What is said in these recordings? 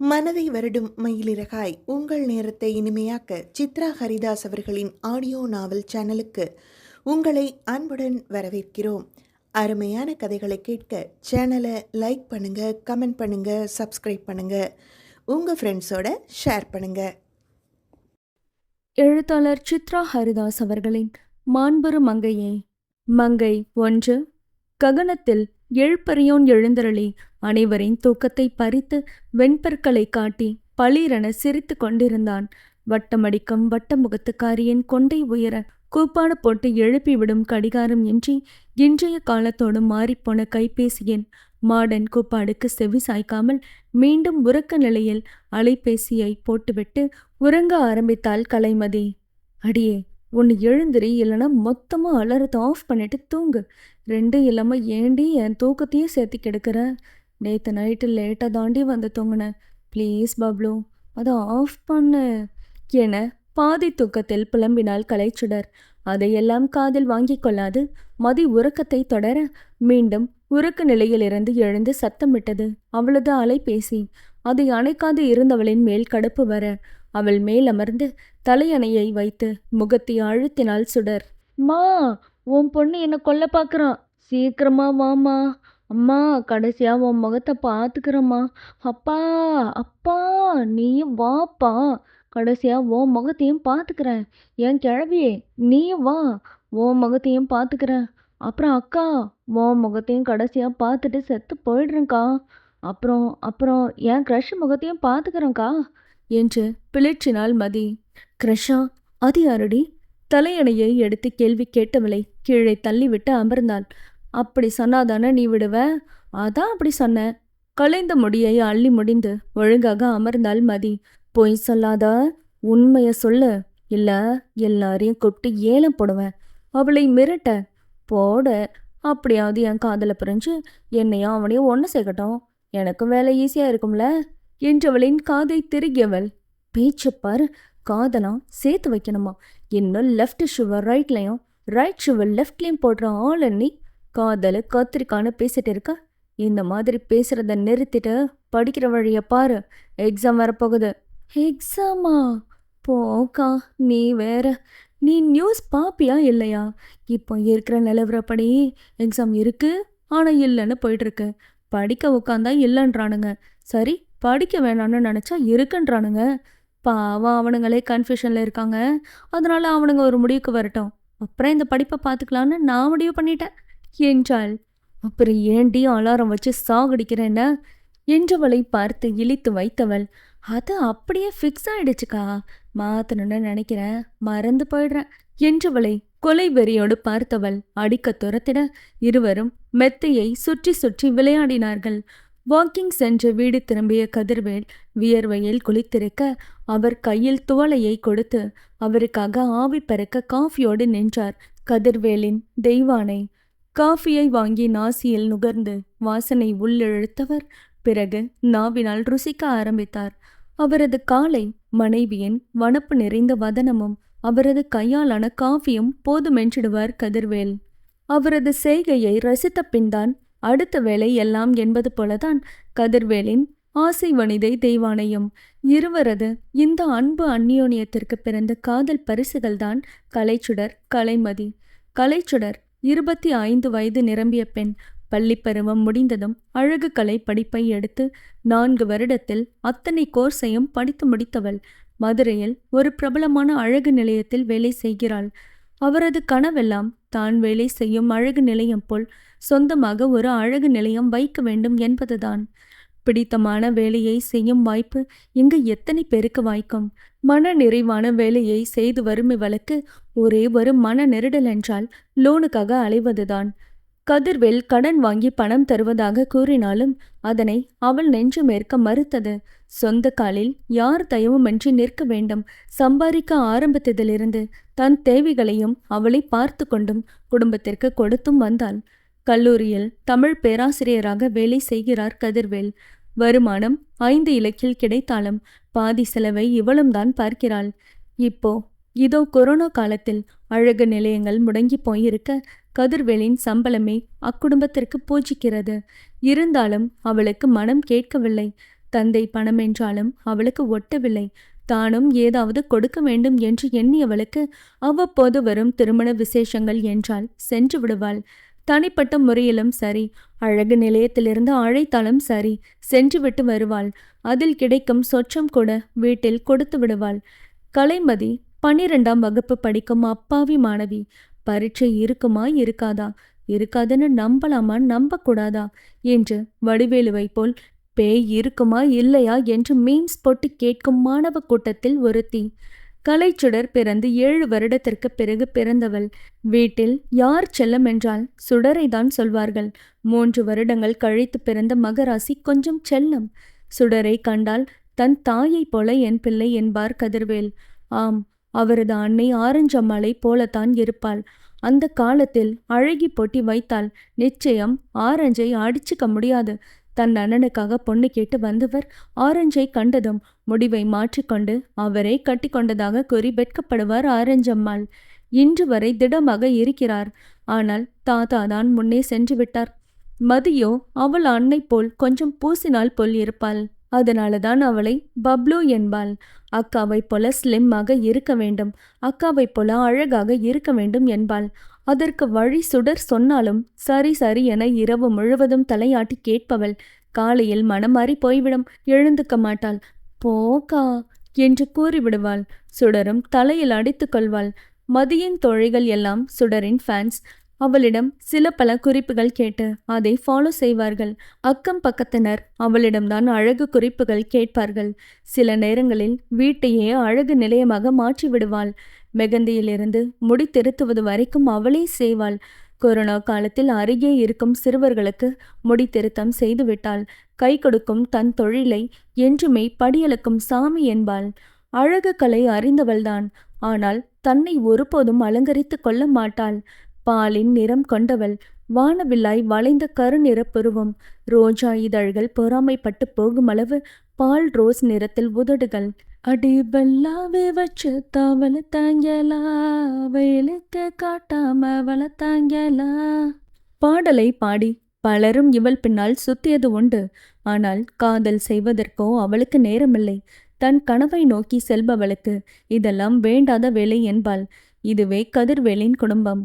மனதை வருடும் மயிலிறகாய் உங்கள் நேரத்தை இனிமையாக்க சித்ரா ஹரிதாஸ் அவர்களின் ஆடியோ நாவல் சேனலுக்கு உங்களை அன்புடன் வரவேற்கிறோம். அருமையான கதைகளை கேட்க சேனலை லைக் பண்ணுங்க கமெண்ட் பண்ணுங்க சப்ஸ்கிரைப் பண்ணுங்க. உங்க ஃப்ரெண்ட்ஸோட ஷேர் பண்ணுங்க. எழுத்தாளர் சித்ரா ஹரிதாஸ் அவர்களின் மாண்புறு மங்கையே மங்கை ஒன்று ககனத்தில் எழுப்பறியோன் எழுந்தருளி அனைவரின் தூக்கத்தை பறித்து வெண்பற்களை காட்டி பளிரென சிரித்து கொண்டிருந்தான். வட்டமடிக்கும் வட்டமுகத்துக்காரியின் கொண்டை உயர கூப்பாடு போட்டு எழுப்பிவிடும் கடிகாரம் இன்றி இன்றைய காலத்தோடு மாறிப்போன கைபேசியின் மாடன் கூப்பாடுக்கு செவி சாய்க்காமல் மீண்டும் உறக்க நிலையில் அலைபேசியை போட்டுவிட்டு உறங்க ஆரம்பித்தாள் கலைமதி. அடியே ஒன்று எழுந்திரி இல்லைன்னா மொத்தமாக அலறத்தை ஆஃப் பண்ணிட்டு தூங்கு. ரெண்டும் இல்லாமல் ஏண்டி என் தூக்கத்தையும் சேர்த்து கெடுக்கிற? நேற்று நைட்டு லேட்டாக தாண்டி வந்து தூங்கினேன் ப்ளீஸ் பப்ளு அதை ஆஃப் பண்ணு. என பாதி தூக்கத்தில் புலம்பினாள் கலைச்சுடர். அதையெல்லாம் காதில் வாங்கிக் கொள்ளாது. மதி உறக்கத்தை தொடர மீண்டும் உறக்க நிலையிலிருந்து எழுந்து சத்தமிட்டது அவளது அலைபேசி. அதை அணைக்காது இருந்தவளின் மேல் கடுப்பு வர. அவள் மேல் அமர்ந்து தலையணையை வைத்து முகத்தை அழுத்தினாள் சுடர். மா உன் பொண்ணு என்ன கொல்ல பார்க்குறான் சீக்கிரமா வாமா அம்மா கடைசியா உன் முகத்தை பார்த்துக்கிறம்மா அப்பா அப்பா நீயும் வாப்பா. கடைசியா உன் முகத்தையும் பார்த்துக்கிறேன் என் கிழவியே நீயும் வா. உன் முகத்தையும் பார்த்துக்கிறேன் அப்புறம் அக்கா உன் முகத்தையும் கடைசியாக பார்த்துட்டு செத்து போயிடுறேன்க்கா. அப்புறம் அப்புறம் என் க்ரஷ் முகத்தையும் பார்த்துக்கிறேன்க்கா என்று பிளிச்சினாள் மதி. க்ரஷா அது யாரடி தலையணையை எடுத்து கேள்வி கேட்டவளை கீழே தள்ளிவிட்டு அமர்ந்தாள் அப்படி சொன்னாதானே நீ விடுவ? அதான் அப்படி சொன்னேன் கலைந்த முடியை அள்ளி முடிந்து ஒழுங்காக அமர்ந்தாள் மதி. பொய் சொல்லாத உண்மைய சொல்லு. இல்ல எல்லாரையும் கொட்டி ஏலம் போடுவேன். அவளை மிரட்ட. போட. அப்படியாவது என் காதல புரிஞ்சு என்னையும் அவனையும் ஒன்று சேர்க்கட்டும் எனக்கும் வேலை ஈஸியா இருக்கும்ல? என்றவளின் காதை திருகியவள். பேச்சு காதலாம் சேர்த்து வைக்கணுமா? இன்னும் லெஃப்ட் ஷுவர் ரைட்லையும் ரைட் ஷுவர் லெஃப்ட்லையும் போடுற ஆள் நீ காதல கத்திரிக்கான்னு பேசிட்டு இருக்க? இந்த மாதிரி பேசுறத நிறுத்திட்டு படிக்கிற வழிய பாரு. எக்ஸாம் வரப்போகுது எக்ஸாமா போக்கா நீ வேற. நீ நியூஸ் பாப்பியா இல்லையா? இப்போ இருக்கிற நிலவரப்படி எக்ஸாம் இருக்கு ஆனா இல்லைன்னு போயிட்டு இருக்கு படிக்க உட்காந்தா இல்லைன்றானுங்க. சரி படிக்க வேணாம்னு நினச்சா இருக்குன்றானுங்க. பாவம் அவனுங்களே கன்ஃபியூஷனில் இருக்காங்க. அதனால அவனுங்க ஒரு முடிவுக்கு வரட்டும். அப்புறம் இந்த படிப்பை பார்த்துக்கலான்னு நான் முடிவு பண்ணிட்டேன். என்றாள். அப்புறம் ஏண்டி அலாரம் வச்சு சாகடிக்கிறேன்ன? என்றவளை பார்த்து இழித்து வைத்தவள். அது அப்படியே ஃபிக்ஸ் ஆயிடுச்சுக்கா. மாத்தணும்னு நினைக்கிறேன். மறந்து போயிடுறேன். என்றவளை கொலை வெறியோடு பார்த்தவள் அடிக்க துரத்திட இருவரும் மெத்தையை சுற்றி சுற்றி விளையாடினார்கள். வாக்கிங் சென்று வீடு திரும்பிய கதிர்வேல் வியர்வையில் குளித்திருக்க அவர் கையில் துவளையை கொடுத்து அவருக்காக ஆவி பறக்க காஃபியோடு நின்றார். கதிர்வேலின் தெய்வானை காஃபியை வாங்கி நாசியில் நுகர்ந்து வாசனை உள்ளிழுத்தவர். பிறகு நாவினால் ருசிக்க ஆரம்பித்தார். அவரது காலை மனைவியின் வனப்பு நிறைந்த வதனமும் அவரது கையாலான காஃபியும் போதுமென்றிடுவார் கதிர்வேல். அவரது செய்கையை ரசித்த பின்தான் அடுத்த வேலை எல்லாம் என்பது போலதான் கதிர்வேலின் ஆசை வனிதை தெய்வானையும் இருவரது இந்த அன்பு அந்நியோனியத்திற்கு பிறந்த காதல் பரிசுகள்தான் கலைச்சுடர் கலைமதி. கலைச்சுடர் இருபத்தி ஐந்து வயது நிரம்பிய பெண் பள்ளிப்பருவம் முடிந்ததும் அழகு கலை படிப்பை எடுத்து நான்கு வருடத்தில் அத்தனை கோர்ஸையும் படித்து முடித்தவள். மதுரையில் ஒரு பிரபலமான அழகு நிலையத்தில் வேலை செய்கிறாள். அவரது கனவெல்லாம் தான் வேலை செய்யும் அழகு நிலையம் போல் சொந்தமாக ஒரு அழகு நிலையம் வைக்க வேண்டும் என்பதுதான். பிடித்தமான வேலையை செய்யும் வாய்ப்பு இங்கு எத்தனை பேருக்கு வாய்க்கும்? மன நிறைவான வேலையை செய்து வரும் இவளுக்கு ஒரே ஒரு மன நெருடல் என்றால் லோனுக்காக அலைவதுதான். கதிர்வேல் கடன் வாங்கி பணம் தருவதாக கூறினாலும் அதனை அவள் நெஞ்சு மேற்க மறுத்தது. சொந்த காலில் யார் தயவுமின்றி நிற்க வேண்டும்? சம்பாதிக்க ஆரம்பித்ததிலிருந்து தன் தேவைகளையும் அவளை பார்த்து கொண்டும் குடும்பத்திற்கு கொடுத்தும் வந்தாள். கல்லூரியில் தமிழ் பேராசிரியராக வேலை செய்கிறார் கதிர்வேல். வருமானம் ஐந்து இலக்கில் கிடைத்தாலும் பாதி செலவை இவளும் தான் பார்க்கிறாள். இப்போ இதோ கொரோனா காலத்தில் அழகு நிலையங்கள் முடங்கி போயிருக்க கதிர்வேலின் சம்பளமே அக்குடும்பத்திற்கு பூஜிக்கிறது. இருந்தாலும் அவளுக்கு மனம் கேட்கவில்லை. தந்தை பணம் என்றாலும் அவளுக்கு ஒட்டவில்லை. தானும் ஏதாவது கொடுக்க வேண்டும் என்று எண்ணியவளுக்கு அவ்வப்போது வரும் திருமண விசேஷங்கள் என்றால் சென்று விடுவாள். தனிப்பட்ட முறையிலும் சரி. அழகு நிலையத்திலிருந்து அழைத்தாலும் சரி. சென்றுவிட்டு வருவாள். அதில் கிடைக்கும் சொச்சம் கூட வீட்டில் கொடுத்து விடுவாள். கலைமதி பன்னிரெண்டாம் வகுப்பு படிக்கும் அப்பாவி மாணவி. பரீட்சை இருக்குமா இருக்காதா? இருக்காதுன்னு நம்பலாமா? நம்பக்கூடாதா? என்று வடிவேலுவை போல் பேய் இருக்குமா இல்லையா? என்று மீம்ஸ் போட்டு கேட்கும் மாணவ கூட்டத்தில் ஒருத்தி. கலைச்சுடர் பிறந்து ஏழு வருடத்திற்கு பிறகு பிறந்தவள். வீட்டில் யார் செல்லம் என்றால் சுடரை தான் சொல்வார்கள். மூன்று வருடங்கள் கழித்து பிறந்த மகராசி கொஞ்சம் செல்லம். சுடரை கண்டால் தன் தாயைப் போல என் பிள்ளை என்பார் கதிர்வேல். ஆம் அவரது அன்னை ஆரஞ்சம்மாளை போலத்தான் இருப்பாள். அந்த காலத்தில் அழகி போட்டி வைத்தால் நிச்சயம் ஆரஞ்சை அடிச்சுக்க முடியாது. தன் அண்ணனுக்காக பொண்ணு கேட்டு வந்தவர் ஆரஞ்சை கண்டதும் முடிவை மாற்றிக்கொண்டு அவரே கட்டிக்கொண்டதாக கூறி வெட்கப்படுவார் ஆரஞ்சம்மாள். இன்று வரை திடமாக இருக்கிறார். ஆனால் தாத்தா தான் முன்னே சென்று விட்டார். மதியோ அவள் அன்னை போல் கொஞ்சம் பூசினால் போல் இருப்பாள். அதனாலதான் அவளை பப்ளு என்பாள். அக்காவைப் போல ஸ்லிம்மாக இருக்க வேண்டும். அக்காவைப் போல அழகாக இருக்க வேண்டும் என்பாள். அதற்கு வழி சுடர் சொன்னாலும் சரி சரி என இரவு முழுவதும் தலையாட்டி கேட்பவள். காலையில் மனமாறி மாறி போய்விடும். எழுந்துக்க மாட்டாள். போக்கா என்று கூறிவிடுவாள். சுடரும் தலையில் அடித்துக் கொள்வாள். மதியின் தோழிகள் எல்லாம் சுடரின் ஃபேன்ஸ் அவளிடம் சில பல குறிப்புகள் கேட்டு அதை ஃபாலோ செய்வார்கள். அக்கம் பக்கத்தினர் அவளிடம்தான் அழகு குறிப்புகள் கேட்பார்கள். சில நேரங்களில் வீட்டையே அழகு நிலையமாக மாற்றி விடுவாள் மெகந்தியிலிருந்து முடி திருத்துவது வரைக்கும் அவளே செய்வாள். கொரோனா காலத்தில் அருகே இருக்கும் சிறுவர்களுக்கு முடி திருத்தம் செய்துவிட்டாள். கை கொடுக்கும் தன் தொழிலை என்றுமே படியளக்கும் சாமி என்பாள். அழகு கலை அறிந்தவள்தான். ஆனால் தன்னை ஒருபோதும் அலங்கரித்து கொள்ள மாட்டாள். பாலின் நிறம் கொண்டவள். வானவில்லாய் வளைந்த கருநிற புருவம். ரோஜா இதழ்கள் பொறாமைப்பட்டு போகும் அளவு பால் ரோஸ் நிறத்தில் உதடுகள். அடி வச்சு தவள தாங்கலா வயலுக்கு காட்டாம வளர்த்தாங்கலா பாடலை பாடி பலரும் இவள் பின்னால் சுத்தியது உண்டு. ஆனால் காதல் செய்வதற்கோ அவளுக்கு நேரமில்லை. தன் கனவை நோக்கி செல்பவளுக்கு இதெல்லாம் வேண்டாத வேலை என்பாள். இதுவே கதிர்வேலின் குடும்பம்.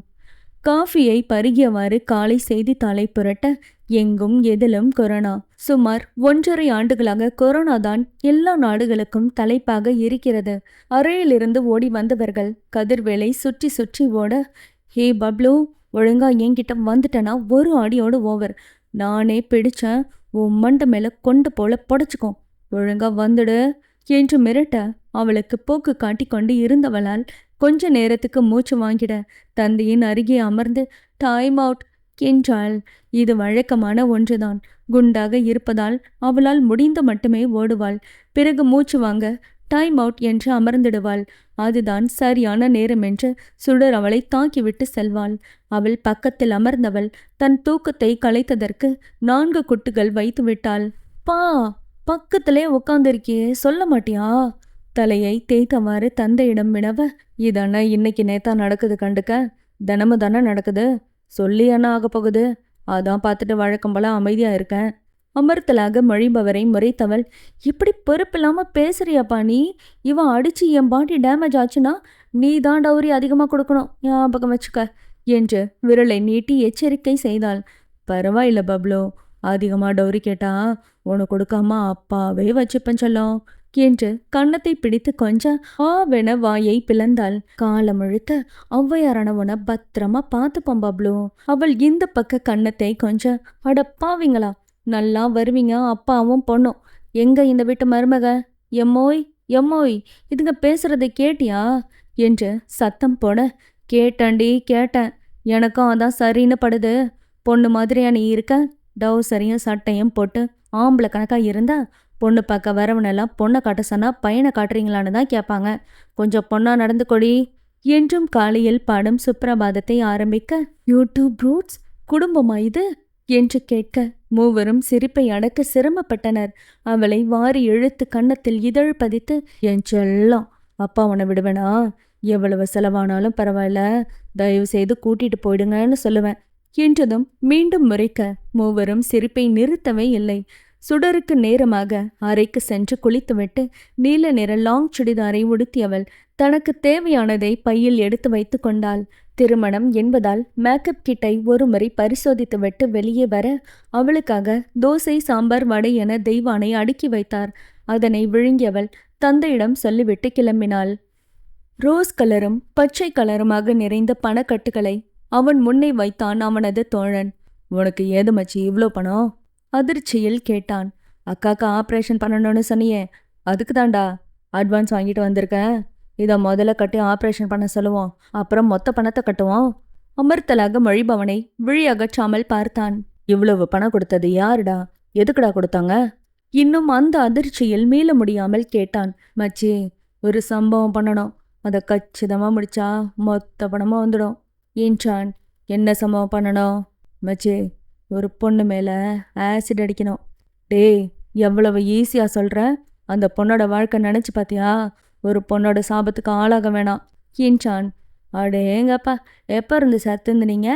காஃபியை பருகியவாறு காலை செய்தித்தாளை புரட்ட எங்கும் எதிலும் கொரோனா. சுமார் ஒன்றரை ஆண்டுகளாக கொரோனா தான் எல்லா நாடுகளுக்கும் தலைப்பாக இருக்கிறது. அறையிலிருந்து ஓடி வந்தவர்கள் கதிர்வேலை சுற்றி சுற்றி ஓட ஹே பப்ளு ஒழுங்கா என்கிட்ட வந்துட்டனா? ஒரு அடியோடு ஓவர். நானே பிடிச்சேன். உன் மண்டை மேல கொண்டு போல புடைச்சுக்கோ. ஒழுங்கா வந்துடு என்று மிரட்ட அவளுக்கு போக்கு காட்டி கொண்டு இருந்தவளால் கொஞ்ச நேரத்துக்கு மூச்சு வாங்கிட. தந்தையின் அருகே அமர்ந்து டைம் அவுட் என்றாள். இது வழக்கமான ஒன்றுதான். குண்டாக இருப்பதால் அவளால் முடிந்த மட்டுமே ஓடுவாள். பிறகு மூச்சு வாங்க டைம் அவுட் என்று அமர்ந்திடுவாள். அதுதான் சரியான நேரம் என்று சுடர் அவளை தாக்கிவிட்டு செல்வாள். அவள் பக்கத்தில் அமர்ந்தவள் தன் தூக்கத்தை கலைத்ததற்கு நான்கு குட்டுகள் வைத்து விட்டாள் பா பக்கத்திலே உட்காந்துருக்கியே சொல்ல மாட்டியா? தலையை தேய்த்தவாறு தந்தையிடம் வினவ இதானே இன்னைக்கு நேத்தா நடக்குது கண்டுக்க? தினமும் தானே நடக்குது? சொல்லி என்ன ஆக போகுது? அதான் பார்த்துட்டு வழக்கம் போல அமைதியா இருக்கேன். அமர்த்தலாக மொழிபவரை முறைத்தவள் இப்படி பொறுப்பில்லாம பேசுறியாப்பா நீ? இவன் அடிச்சு என் பாடி டேமேஜ் ஆச்சுன்னா நீ தான் டவுரி அதிகமாக கொடுக்கணும். ஞாபகம் வச்சுக்க என்று விரலை நீட்டி எச்சரிக்கை செய்தாள். பரவாயில்ல பப்ளோ அதிகமாக டவுரி கேட்டா உனக்கு கொடுக்காம அப்பாவே வச்சுப்பேன் சொல்லும். என்று கன்னத்தை பிடித்து கொஞ்சம் ஆவென வாயை பிளந்தாள். காலம் முழுக்க ஔவையாரானவன பத்திரமா பார்த்துப்போம் பப்ளு. அவள் இந்த பக்க கன்னத்தை கொஞ்சம் அடப்பாவீங்களா நல்லா வருவீங்க அப்பாவும் பொண்ணும். எங்க இந்த வீட்டு மருமக? எம்மோய் எம்மோய் இதுங்க பேசுறதை கேட்டியா? என்று சத்தம் போட கேட்டண்டி கேட்டேன். எனக்கும் அதான் சரின்னு படுது. பொண்ணு மாதிரியா நீ இருக்க? டவுசரையும் சட்டையும் போட்டு ஆம்பளை கணக்காக இருந்தா பொண்ணு பார்க்க வரவனெல்லாம் பொண்ணை காட்ட சொன்னா பையனை காட்டுறீங்களான்னு தான் கேட்பாங்க. கொஞ்சம் பொண்ணா நடந்து கொடி என்றும் காலையில் பாடும் சுப்பிரபாதத்தை ஆரம்பிக்க யூடியூப் ரூட்ஸ்? குடும்பமா இது? என்று கேட்க மூவரும் சிரிப்பை அடக்க சிரமப்பட்டனர். அவளை வாரி இழுத்து கன்னத்தில் இதழ் பதித்து என் செல்லம் அப்பா உன விடுவேனா? எவ்வளவு செலவானாலும் பரவாயில்ல. தயவு செய்து கூட்டிட்டு போயிடுங்கன்னு சொல்லுவேன். என்றதும் மீண்டும் முறைக்க மூவரும் சிரிப்பை நிறுத்தவே இல்லை. சுடருக்கு நேரமாக அறைக்கு சென்று குளித்துவிட்டு நீல நிற லாங் சுடிதாரை உடுத்தியவள் தனக்கு தேவையானதை பையில் எடுத்து வைத்து கொண்டாள். திருமணம் என்பதால் மேக்கப் கிட்டை ஒருமுறை பரிசோதித்துவிட்டு வெளியே வர அவளுக்காக தோசை சாம்பார் வடை என தெய்வானை அடுக்கி வைத்தார். அதனை விழுங்கியவள் தந்தையிடம் சொல்லிவிட்டு கிளம்பினாள். ரோஸ் கலரும் பச்சை கலருமாக நிறைந்த பணக்கட்டுகளை அவன் முன்னே வைத்தான் அவனது தோழன். உனக்கு ஏது மச்சி இவ்வளோ பணம்? அதிர்ச்சியில் கேட்டான். அக்காக்கு ஆப்ரேஷன் பண்ணணும்னு சொன்னியே. அதுக்கு தாண்டா அட்வான்ஸ் வாங்கிட்டு வந்திருக்கேன் இதை முதல்ல கட்டி ஆப்ரேஷன் பண்ண சொல்லுவோம். அப்புறம் மொத்த பணத்தை கட்டுவோம். அமர்த்தலாக மொழிபவனை விழி அகற்றாமல் பார்த்தான். இவ்வளவு பணம் கொடுத்தது யாருடா? எதுக்குடா கொடுத்தாங்க? இன்னும் அந்த அதிர்ச்சியில் மீள முடியாமல் கேட்டான். மச்சி ஒரு சம்பவம் பண்ணணும். அதை கச்சிதமா முடிச்சா மொத்த பணமாக வந்துடும். என்றான். என்ன சம்பவம் பண்ணணும்? மச்சி ஒரு பொண்ணு மேலே ஆசிட் அடிக்கணும். டேய் எவ்வளவு ஈஸியாக சொல்கிறேன் அந்த பொண்ணோட வாழ்க்கை நினச்சி பார்த்தியா ஒரு பொண்ணோட சாபத்துக்கு ஆளாக வேணாம். கீன்சான் அடேங்கப்பா எப்போ இருந்து சத்துந்துனீங்க?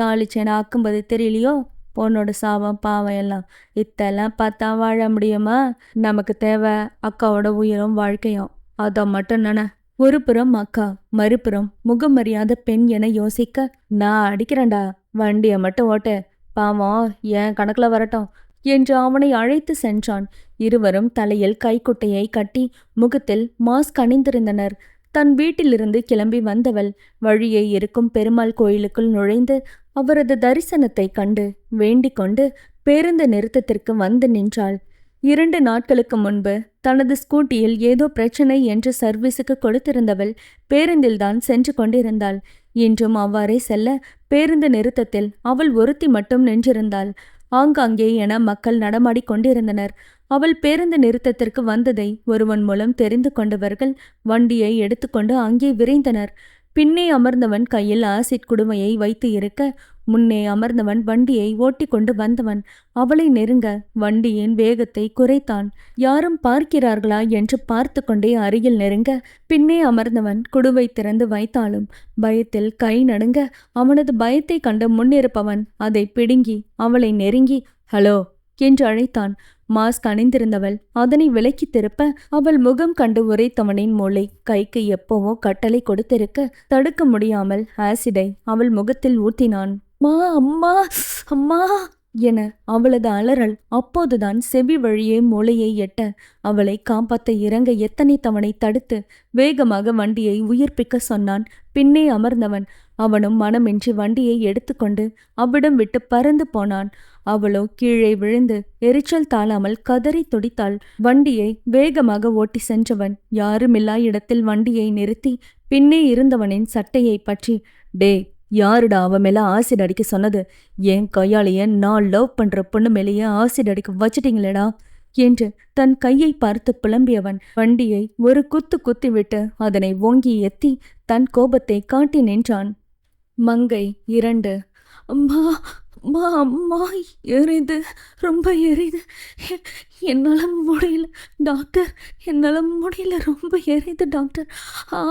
தாளிச்சேனா ஆக்கும்போது தெரியலையோ? பொண்ணோட சாபம் பாவம் எல்லாம். இத்தெல்லாம் பார்த்தா வாழ முடியுமா? நமக்கு தேவை அக்காவோட உயிரும் வாழ்க்கையும். அதை மட்டும் நானே ஒரு புறம் அக்கா மறுபுறம் முகம் முகமறியாத பெண் என யோசிக்க நான் அடிக்கிறேன்டா. வண்டியை மட்டும் ஓட்ட. பாவம் என் கணக்கில் வரட்டும் என்று அவனை அழைத்து சென்றான். இருவரும் தலையில் கைக்குட்டையை கட்டி முகத்தில் மாஸ்க் அணிந்திருந்தனர். தன் வீட்டிலிருந்து கிளம்பி வந்தவள் வழியே இருக்கும் பெருமாள் கோயிலுக்குள் நுழைந்து அவரது தரிசனத்தை கண்டு வேண்டிக் கொண்டு பேருந்து நிறுத்தத்திற்கு வந்து நின்றாள். இரண்டு நாட்களுக்கு முன்பு தனது ஸ்கூட்டியில் ஏதோ பிரச்சனை என்று சர்வீஸுக்கு கொடுத்திருந்தவள் பேருந்தில்தான் சென்று கொண்டிருந்தாள். இன்றும் அவ்வாறே செல்ல பேருந்து நிறுத்தத்தில் அவள் ஒருத்தி மட்டும் நின்றிருந்தாள். ஆங்காங்கே என மக்கள் நடமாடிக் கொண்டிருந்தனர். அவள் பேருந்து நிறுத்தத்திற்கு வந்ததை ஒருவன் மூலம் தெரிந்து கொண்டவர்கள் வண்டியை எடுத்துக்கொண்டு அங்கே விரைந்தனர். பின்னே அமர்ந்தவன் கையில் ஆசிட் குடுமையை வைத்து இருக்க முன்னே அமர்ந்தவன் வண்டியை ஓட்டிக் கொண்டு வந்தவன். அவளை நெருங்க வண்டியின் வேகத்தை குறைத்தான். யாரும் பார்க்கிறார்களா என்று பார்த்து கொண்டே அருகில் நெருங்க பின்னே அமர்ந்தவன் குடுவை திறந்து வைத்தாலும் பயத்தில் கை நடுங்க அவனது பயத்தை கண்டு முன்னிருப்பவன் அதை பிடுங்கி அவளை நெருங்கி ஹலோ என்று அழைத்தான். மாஸ்க் அணிந்திருந்தவள் அதனை விலக்கி திருப்ப அவள் முகம் கண்டு உரைத்தவனின் மூளை கைக்கு எப்போவோ கட்டளை கொடுத்திருக்க தடுக்க முடியாமல் ஆசிடை அவள் முகத்தில் ஊத்தினான். மா அம்மா அம்மா! என அவளது அலறல் அப்போதுதான் செவி வழியே மூளையை எட்ட அவளை காப்பாத்த இறங்க எத்தனைத்தவனை தடுத்து வேகமாக வண்டியை உயிர்ப்பிக்க சொன்னான். பின்னே அமர்ந்தவன் அவனும் மனமின்றி வண்டியை எடுத்துக்கொண்டு அவ்விடம் விட்டு பறந்து போனான். அவளோ கீழே விழுந்து எரிச்சல் தாழாமல் கதறி துடித்தாள். வண்டியை வேகமாக ஓட்டி சென்றவன் யாருமில்லா இடத்தில் வண்டியை நிறுத்தி பின்னே இருந்தவனின் சட்டையை பற்றி டே யாருடா அவன் மேல ஆசிட் அடிக்க சொன்னது? என் கையாலேயே நான் லவ் பண்ற பொண்ணு மேலேயே ஆசிட் அடிக்க வச்சிட்டீங்களேடா. என்று தன் கையை பார்த்து புலம்பியவன் வண்டியை ஒரு குத்து குத்திவிட்டு அதனை ஓங்கி எத்தி தன் கோபத்தை காட்டி நின்றான். மங்கை இரண்டு. அம்மா அம்மா அம்மா எரிது ரொம்ப எரிது என்னால் என்னால முடியல டாக்டர். என்னால் முடியல ரொம்ப எரிது டாக்டர். ஆ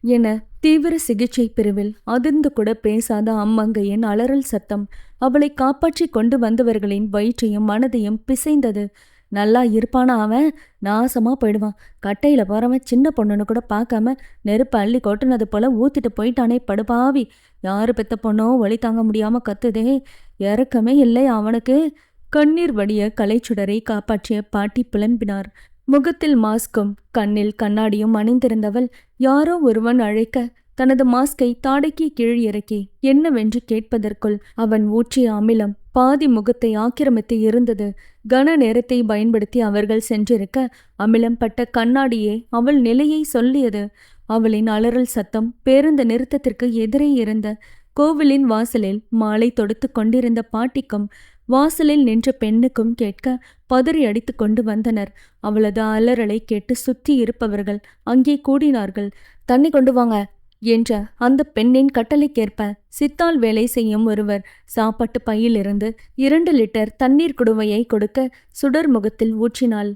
என தீவிர சிகிச்சை பிரிவில் அதிர்ந்து கூட பேசாத அம்மங்கையின் அலறல் சத்தம் அவளை காப்பாற்றி கொண்டு வந்தவர்களின் வயிற்றையும் மனதையும் பிசைந்தது. நல்லா இருப்பானா அவன்? நாசமா போயிடுவான். கட்டையில போறவன் சின்ன பொண்ணுன்னு கூட பார்க்காம நெருப்பு அள்ளி கொட்டுனது போல ஊத்திட்டு போயிட்டானே படுபாவி. யாரு பெத்த பொண்ணோ வழி தாங்க முடியாம கத்துதே. இறக்கமே இல்லை அவனுக்கு. கண்ணீர் வடிய கலைச்சுடரை காப்பாற்றிய பாட்டி புலம்பினார். முகத்தில் மாஸ்கும் கண்ணில் கண்ணாடியும் அணிந்திருந்தவள் யாரோ ஒருவன் அழைக்க தனது மாஸ்கை தாடைக்கு கீழ் இறக்கி என்னவென்று கேட்பதற்குள் அவன் ஊற்றிய அமிலம் பாதி முகத்தை ஆக்கிரமித்து இருந்தது. கன நேரத்தை பயன்படுத்தி அவர்கள் சென்றிருக்க அமிலம் பட்ட கண்ணாடியே அவள் நிலையை சொல்லியது. அவளின் அலறல் சத்தம் பேருந்து நிறுத்தத்திற்கு எதிரே இருந்த கோவிலின் வாசலில் மாலை தொடுத்து கொண்டிருந்த பாட்டிக்கும் வாசலில் நின்ற பெண்ணுக்கும் கேட்க பதறி அடித்து கொண்டு வந்தனர். அவளது அலறலை கேட்டு சுற்றி இருப்பவர்கள் அங்கே கூடினார்கள். தண்ணி கொண்டு வாங்க என்ற அந்த பெண்ணின் கட்டளைக்கேற்ப சித்தால் வேலை செய்யும் ஒருவர் சாப்பாட்டு பையிலிருந்து இரண்டு லிட்டர் தண்ணீர் குடுவையை கொடுக்க சுடர் முகத்தில் ஊற்றினாள்.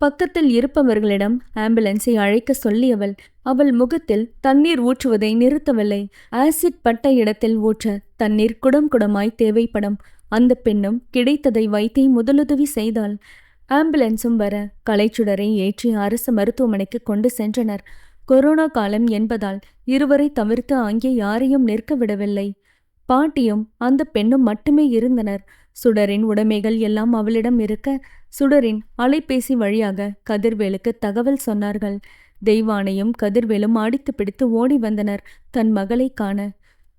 பக்கத்தில் இருப்பவர்களிடம் ஆம்புலன்ஸை அழைக்க சொல்லியவள் அவள் முகத்தில் தண்ணீர் ஊற்றுவதை நிறுத்தவில்லை. ஆசிட் பட்ட இடத்தில் ஊற்ற தண்ணீர் குடம் குடமாய் தேவைப்படும். அந்த பெண்ணும் கிடைத்ததை வைத்தே முதலுதவி செய்தாள். ஆம்புலன்ஸும் வர கலைச்சுடரை ஏற்றி அரசு மருத்துவமனைக்கு கொண்டு சென்றனர். கொரோனா காலம் என்பதால் இருவரை தவிர்த்து அங்கே யாரையும் நிற்க விடவில்லை. பாட்டியும் அந்த பெண்ணும் மட்டுமே இருந்தனர். சுடரின் உடைமைகள் எல்லாம் அவளிடம் இருக்க சுடரின் அலைபேசி வழியாக கதிர்வேலுக்கு தகவல் சொன்னார்கள். தெய்வானையும் கதிர்வேலும் அடித்து பிடித்து ஓடி வந்தனர். தன் மகளை காண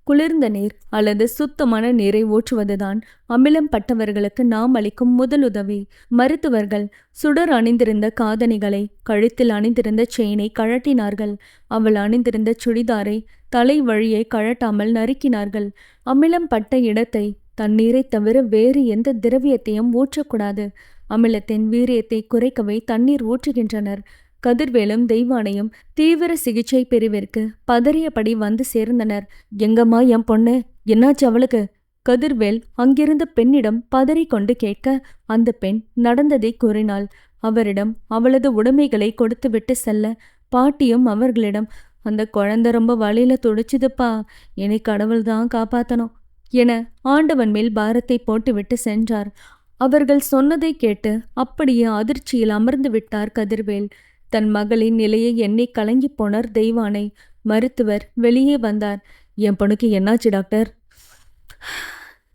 குளிர்ந்த நீர் அல்லது சுத்தமான நீரை ஊற்றுவதுதான் அமிலம் பட்டவர்களுக்கு நாம் அளிக்கும் முதலுதவி மருத்துவர்கள் சுடர் அணிந்திருந்த காதணிகளை கழுத்தில் அணிந்திருந்த செயினை கழட்டினார்கள். அவள் அணிந்திருந்த சுடிதாரை தலை வழியை கழட்டாமல் நறுக்கினார்கள். அமிலம் பட்ட இடத்தை தண்ணீரை தவிர வேறு எந்த திரவியத்தையும் ஊற்றக்கூடாது. அமிலத்தின் வீரியத்தை குறைக்கவே தண்ணீர் ஊற்றுகின்றனர். கதிர்வேலும் தெய்வானையும் தீவிர சிகிச்சை பிரிவிற்கு பதறியபடி வந்து சேர்ந்தனர். எங்கம்மா என் பொண்ணு என்னாச்சு அவளுக்கு? கதிர்வேல் அங்கிருந்த பெண்ணிடம் பதறிக்கொண்டு கேட்க அந்த பெண் நடந்ததை கூறினாள். அவரிடம் அவளது உடைமைகளை கொடுத்துவிட்டு செல்ல பாட்டியும் அவர்களிடம் அந்த குழந்தை ரொம்ப வழியில துடிச்சுதுப்பா. என்னை கடவுள் தான் காப்பாத்தணும். என ஆண்டவன் மேல் பாரத்தை போட்டுவிட்டு சென்றார். அவர்கள் சொன்னதை கேட்டு அப்படியே அதிர்ச்சியில் அமர்ந்து விட்டார் கதிர்வேல். தன் மகளின் நிலையை எண்ணி கலங்கி போனார் தெய்வானை. மருத்துவர் வெளியே வந்தார். என் பொண்ணுக்கு என்னாச்சு டாக்டர்?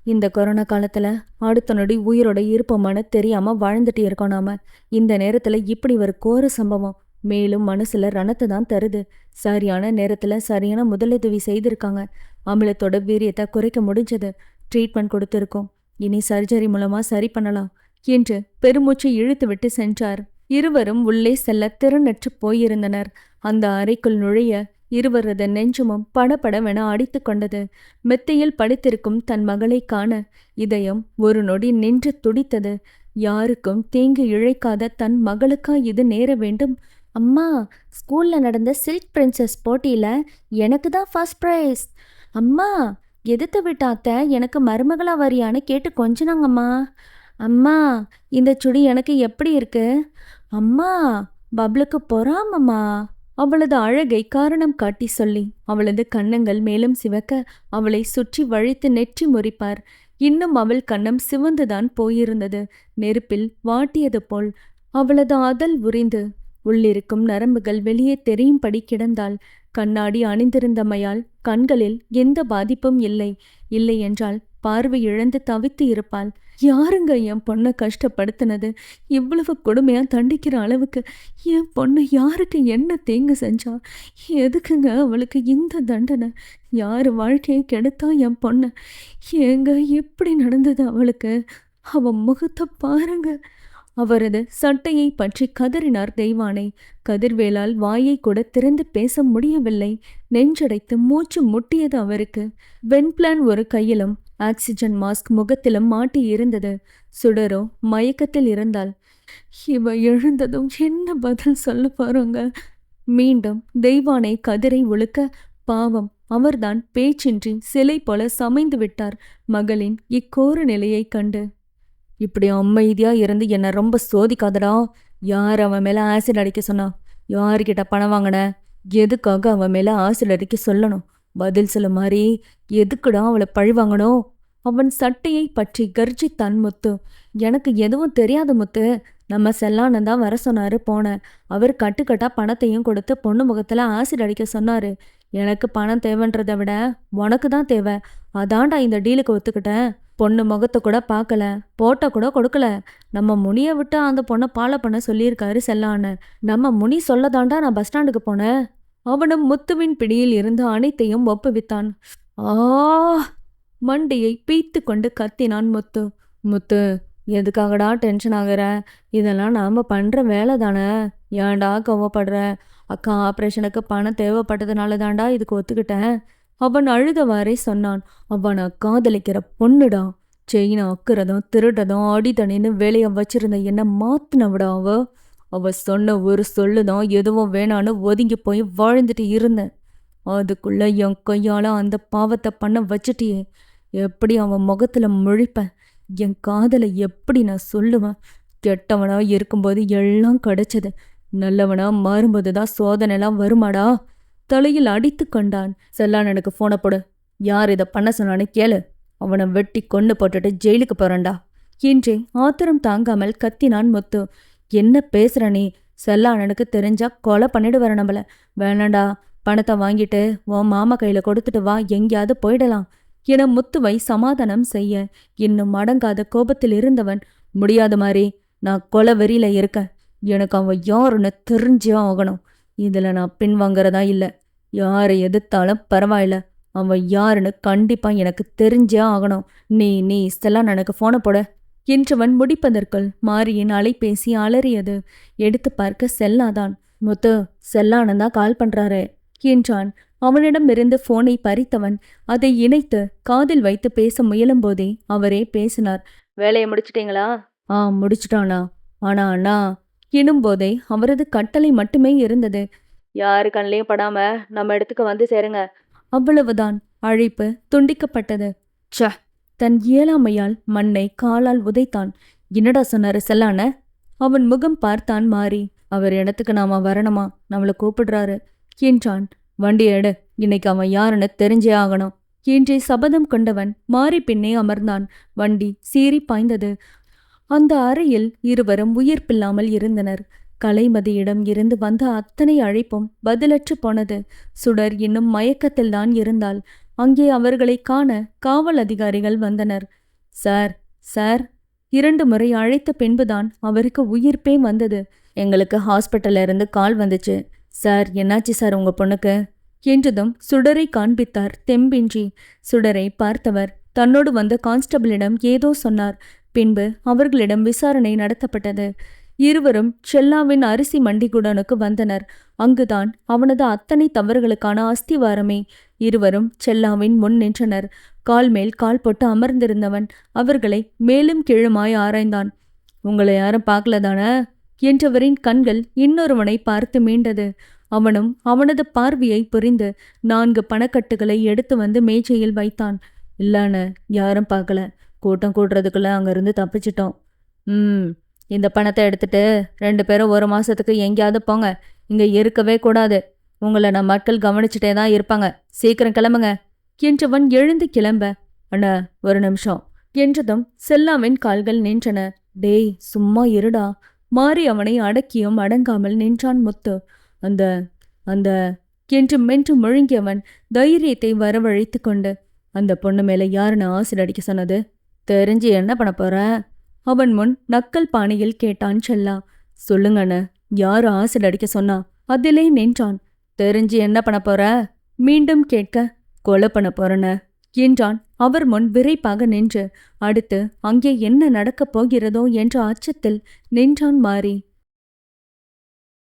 இந்த கொரோனா காலத்தில் அடுத்த நொடி உயிரோட இருப்போமான தெரியாமல் வாழ்ந்துட்டு இருக்கோம் நாம. இந்த நேரத்தில் இப்படி ஒரு கோர சம்பவம் மேலும் மனசில் ரணத்தை தான் தருது. சரியான நேரத்தில் சரியான முதலுதவி செய்திருக்காங்க. அமிலத்தோட வீரியத்தை குறைக்க முடிஞ்சது. ட்ரீட்மெண்ட் கொடுத்திருக்கோம். இனி சர்ஜரி மூலமா சரி பண்ணலாம் என்று பெருமூச்சு இழுத்துவிட்டு சென்றார். இருவரும் உள்ளே செல்ல திறனற்று போயிருந்தனர். அந்த அறைக்குள் நுழைய இருவரது நெஞ்சமும் படபடவென அடித்து கொண்டது. மெத்தையில் படுத்திருக்கும் தன் மகளை காண இதயம் ஒரு நொடி நின்று துடித்தது. யாருக்கும் தீங்கு இழைக்காத தன் மகளுக்கா இது நேர வேண்டும்? அம்மா ஸ்கூல்ல நடந்த சில்க் பிரின்சஸ் போட்டியில எனக்கு தான் ஃபர்ஸ்ட் ப்ரைஸ். அம்மா எதிர்த்து விட்டாத்த எனக்கு மருமகளா வரியான்னு கேட்டு கொஞ்சினாங்கம்மா அம்மா. இந்த சுடி எனக்கு எப்படி இருக்கு? அம்மா பப்ளுக்கு பொறாமம்மா அவளது அழகை காரணம் காட்டி சொல்லி அவளது கன்னங்கள் மேலும் சிவக்க அவளை சுற்றி வழித்து நெற்றி முறிப்பார். இன்னும் அவள் கன்னம் சிவந்துதான் போயிருந்தது. நெருப்பில் வாட்டியது போல் அவளது அதல் உரிந்து உள்ளிருக்கும் நரம்புகள் வெளியே தெரியும்படி கிடந்தாள். கண்ணாடி அணிந்திருந்தமையால் கண்களில் எந்த பாதிப்பும் இல்லை. இல்லை என்றால் பார்வை இழந்து தவித்து இருப்பாள். யாருங்க என் பொண்ணை கஷ்டப்படுத்தினது? இவ்வளவு கொடுமையா தண்டிக்கிற அளவுக்கு என் பொண்ணு யாருக்கு என்ன தேங்க செஞ்சா? எதுக்குங்க அவளுக்கு இந்த தண்டனை? யார் வாழ்க்கையை கெடுத்தா என் பொண்ணை? ஏங்க எப்படி நடந்தது அவளுக்கு? அவன் முகத்தை பாருங்க. அவரது சட்டையை பற்றி கதறினார் தெய்வானை. கதிர்வேலால் வாயை கூட திறந்து பேச முடியவில்லை. நெஞ்சடைத்து மூச்சு முட்டியது அவருக்கு. வெண்பிளான் ஒரு கையிலும் ஆக்சிஜன் மாஸ்க் முகத்திலும் மாட்டி இருந்தது சுடரோ மயக்கத்தில் இருந்தால் இவ எழுந்ததும் என்ன பதில் சொல்ல பாருங்க மீண்டும் தெய்வானை கதிரை ஒழுக்க பாவம் அவர்தான் பேச்சின்றி சிலை போல சமைந்து விட்டார். மகளின் இக்கோர நிலையைக் கண்டு இப்படி அமைதியாக இருந்து என்னை ரொம்ப சோதிக்காதடா. யார் அவன் மேலே ஆசிட் அடிக்க சொன்னான் யார்கிட்ட பணம் வாங்கின? எதுக்காக அவன் மேலே ஆசிட் அடிக்க சொல்லணும்? பதில் சொல்ல மாதிரி எதுக்குடா அவளை பழி வாங்கணும்? அவன் சட்டையை பற்றி கர்ஜித்தான் முத்து. எனக்கு எதுவும் தெரியாத முத்து. நம்ம செல்லானந்தான் தான் வர சொன்னாரு போனேன். அவர் கட்டுக்கட்டா பணத்தையும் கொடுத்து பொண்ணு முகத்துல ஆசிட் அடிக்க சொன்னாரு. எனக்கு பணம் தேவைன்றதை விட உனக்கு தான் தேவை. அதான்டா இந்த டீலுக்கு ஒத்துக்கிட்டேன். பொண்ணு முகத்தை கூட பார்க்கல போட்டோ கூட கொடுக்கல. நம்ம முனியை விட்டு அந்த பொண்ணை பாலை பண்ண சொல்லியிருக்காரு செல்லான்னு. நம்ம முனி சொல்லதாண்டா நான் பஸ் ஸ்டாண்டுக்கு போனேன். அவனும் முத்துவின் பிடியில் இருந்து அனைத்தையும் ஒப்புவித்தான். ஆ மண்டையை பீத்து கொண்டு கத்தினான் முத்து. முத்து எதுக்காகடா டென்ஷன் ஆகுற? இதெல்லாம் நாம் பண்ணுற வேலை தானே ஏன்டா கோவப்படுற? அக்கா ஆப்ரேஷனுக்கு பணம் தேவைப்பட்டதுனால தாண்டா இதுக்கு ஒத்துக்கிட்டேன். அவன் அழுதவாறே சொன்னான் அவனை காதலிக்கிற பொண்ணுடா. செயினை அக்குறதும் திருடதும் அடிதணின்னு வேலையை வச்சிருந்த என்ன மாத்தினவிடா அவ? அவ சொன்ன ஒரு சொல்லுதான் எதுவும் வேணான்னு ஒதுங்கி போய் வாழ்ந்துட்டு இருந்தேன். அதுக்குள்ள என் கையால அந்த பாவத்தை பண்ண வச்சுட்டியே. எப்படி அவன் முகத்துல முழிப்பேன்? என் காதலை எப்படி நான் சொல்லுவேன்? கெட்டவனா இருக்கும்போது எல்லாம் கிடைச்சது. நல்லவனா மாறும்போது தான் சோதனைலாம் வருமாடா. தலையில் அடித்து கொண்டான். செல்லானனுக்கு ஃபோனை போடு. யார் இதை பண்ண சொன்னான்னு கேளு. அவனை வெட்டி கொண்டு போட்டுட்டு ஜெயிலுக்கு போறண்டா என்றே ஆத்திரம் தாங்காமல் கத்தினான் முத்து. என்ன பேசுற நீ? செல்லானனுக்கு தெரிஞ்சா கொலை பண்ணிடுவார நம்மள. வேணாண்டா பணத்தை வாங்கிட்டு உன் மாமா கையில கொடுத்துட்டு வா எங்கேயாவது போயிடலாம் என முத்துவை சமாதானம் செய்ய இன்னும் அடங்காத கோபத்தில் இருந்தவன் முடியாத மாதிரி நான் கொலை வெறியில இருக்கேன். எனக்கு அவன் யாருன்னு தெரிஞ்சே ஆகணும். இதுல நான் பின்வாங்கறதா இல்ல. யாரை எதிர்த்தாலும் பரவாயில்ல. அவன் யாருன்னு கண்டிப்பா எனக்கு தெரிஞ்சே ஆகணும். நீ நீ ஸ்டெல்லா எனக்கு போனை போட. என்றவன் முடிப்பதற்குள் மாரியின் அலைபேசி அலறியது. எடுத்து பார்க்க செல்லாதான் முத்து செல்லானந்தா கால் பண்றாரு என்றான். அவனிடமிருந்து போனை பறித்தவன். அதை இணைத்து காதில் வைத்து பேச முயலும்போதே அவரே பேசினார். வேலையை முடிச்சிட்டீங்களா? ஆ முடிச்சிட்டானா. ஆனா அண்ணா எனும்போதே அவரது கட்டளை மட்டுமே இருந்தது. யாரு கண்ணிலையும் படாம நம்ம இடத்துக்கு வந்து சேருங்க. அவ்வளவுதான். அழைப்பு துண்டிக்கப்பட்டது. ச்ச! தன் இயலாமையால் மண்ணை காலால் உதைத்தான். என்னடா சொன்னாரு செல்லான அவன் முகம் பார்த்தான் மாறி. அவர் இடத்துக்கு நாம வரணுமா? நம்மள கூப்பிடுறாரு. என்றான். வண்டி எடு. இன்னைக்கு அவன் யாருன்னு தெரிஞ்சே ஆகணும். என்றே சபதம் கொண்டவன் மாறி பின்னே அமர்ந்தான். வண்டி சீறி பாய்ந்தது. அந்த அறையில் இருவரும் உயிர்ப்பில்லாமல் இருந்தனர். கலைமதியிடம் இருந்து வந்த அத்தனை அழைப்பும் பதிலற்று போனது. சுடர் இன்னும் மயக்கத்தில்தான் இருந்தால் அங்கே அவர்களை காண காவல் அதிகாரிகள் வந்தனர். சார் சார் இரண்டு முறை அழைத்த பின்புதான் அவருக்கு உயிர்ப்பே வந்தது. எங்களுக்கு ஹாஸ்பிட்டல்ல இருந்து கால் வந்துச்சு. சார் என்னாச்சு சார் உங்க பொண்ணுக்கு? என்றதும் சுடரை காண்பித்தார் தெம்பின்றி. சுடரை பார்த்தவர் தன்னோடு வந்த கான்ஸ்டபிளிடம் ஏதோ சொன்னார். பின்பு அவர்களிடம் விசாரணை நடத்தப்பட்டது. இருவரும் செல்லாவின் அரிசி மண்டிகுடனுக்கு வந்தனர். அங்குதான் அவனது அத்தனை தவறுகளுக்கான அஸ்திவாரமே. இருவரும் செல்லாவின் முன் நின்றனர். கால் மேல் கால் போட்டு அமர்ந்திருந்தவன் அவர்களை மேலும் கீழுமாய் ஆராய்ந்தான். உங்களை யாரும் பார்க்கல தானே என்றவரின் கண்கள் இன்னொருவனை பார்த்து மீண்டது. அவனும் அவனது பார்வையை புரிந்து நான்கு பணக்கட்டுகளை எடுத்து வந்து மேஜையில் வைத்தான். இல்லான யாரும் பார்க்கல. கூட்டம் கூடுறதுக்குள்ள அங்கேருந்து தப்பிச்சிட்டோம். ம் இந்த பணத்தை எடுத்துட்டு ரெண்டு பேரும் ஒரு மாதத்துக்கு எங்கேயாவது போங்க. இங்கே இருக்கவே கூடாது. உங்களை நான் மக்கள் கவனிச்சுட்டே தான் இருப்பாங்க. சீக்கிரம் கிளம்புங்க. என்றவன் எழுந்து கிளம்ப. அண்ணா ஒரு நிமிஷம். என்றதும் செல்லாவின் கால்கள் நின்றன. டேய் சும்மா இருடா. மாறி அவனை அடக்கியும் அடங்காமல் நின்றான் முத்து. அந்த அந்த என்று மென்று முழுங்கியவன் தைரியத்தை வரவழைத்து கொண்டு அந்த பொண்ணு மேலே யாருன்னு ஆசிட் அடிக்க சொன்னது? தெரிஞ்சு என்ன பண்ண போற? அவன் முன் நக்கல் பாணியில் கேட்டான் செல்லா. சொல்லுங்கண்ண யாரு ஆசிட் அடிக்க சொன்னா? அதிலே நின்றான். தெரிஞ்சு என்ன பண்ண போற? மீண்டும் கேட்க கொலை பண்ண போறன என்றான். அவர் முன் விரைப்பாக நின்று அடுத்து அங்கே என்ன நடக்கப் போகிறதோ என்ற அச்சத்தில் நின்றான் மாறி